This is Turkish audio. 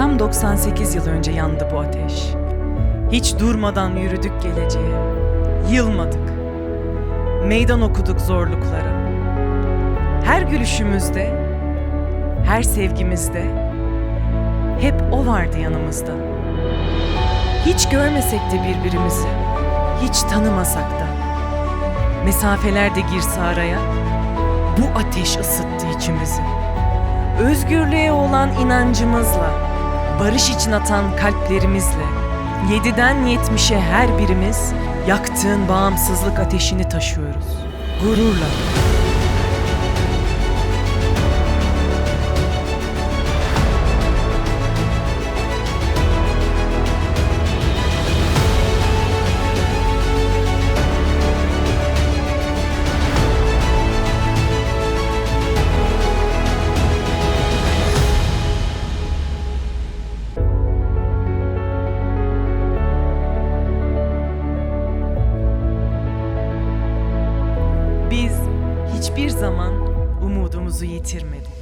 Tam 98 yıl önce yandı bu ateş. Hiç durmadan yürüdük geleceğe. Yılmadık. Meydan okuduk zorluklara. Her gülüşümüzde, her sevgimizde hep o vardı yanımızda. Hiç görmesek de birbirimizi, hiç tanımasak da. Mesafelerde girse araya, bu ateş ısıttı içimizi. Özgürlüğe olan inancımızla, barış için atan kalplerimizle, yediden yetmişe her birimiz yaktığın bağımsızlık ateşini taşıyoruz. Gururla. Hiçbir zaman umudumuzu yitirmedik.